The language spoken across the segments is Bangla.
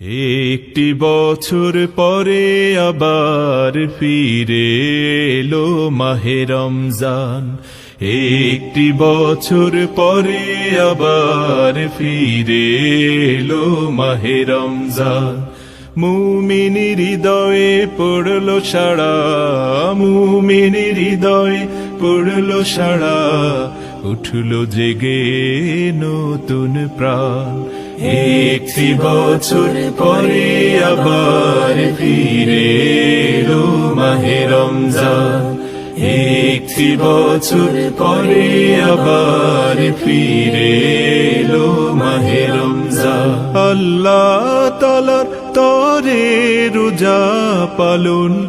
একটি বছর পরে আবার ফিরে এলো মাহে রমজান। একটি বছর পরে আবার ফিরে এলো মাহে রমজান। মুমিনি হৃদয়ে পড়ল সাড়া, মুমিনি হৃদয়ে পড়ল সাড়া, উঠল জেগে নতুন প্রাণ। একটি বছর পরে আবার ফিরে এলো মাহে রমজান। একটি বছর পরে আবার ফিরে এলো মাহে রমজান। আল্লাহ তালার তরে রোজা পালন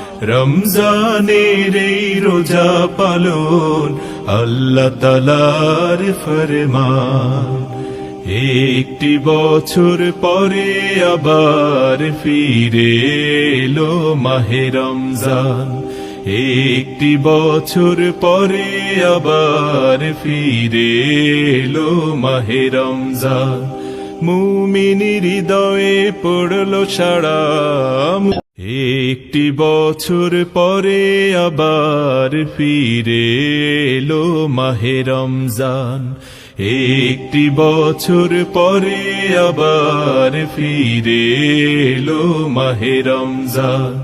রমজানের এই রোজা পালন আল্লাহ তালার ফরমান। একটি বছর পরে আবার ফিরে এলো মাহে রমজান। একটি বছর পরে আবার ফিরে এলো মাহে রমজান। মুমিনি হৃদয়ে পড়ল সাড়া একটি বছর পরে আবার ফিরে এলো মাহে রমজান। একটি বছর পরে আবার ফিরে এলো মাহে রমজান।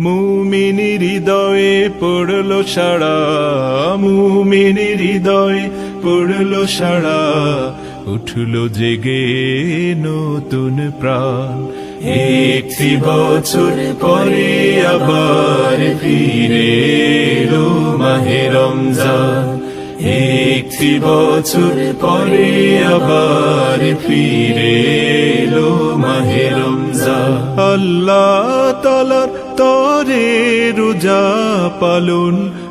মুমিনি হৃদয়ে পড়ল সাড়া, মুমিনি হৃদয়ে পড়ল সাড়া, উঠল জেগে নতুন প্রাণ। একটি বছর পরে আবার ফিরে এলো মাহে রমজান। একটি বছর পরে আবার ফিরে এলো মাহে রমজান। আল্লাহ তালার তরে রোজা পালন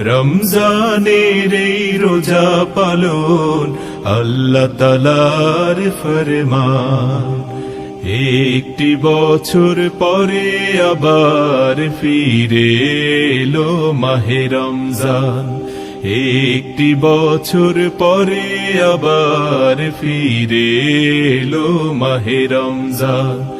রমজানের এই রোজা পালন আল্লাহ তালার ফরমান। একটি বছর পরে আবার ফিরে এলো মাহে রমজান। একটি বছর পরে আবার ফিরে এলো মাহে রমজান।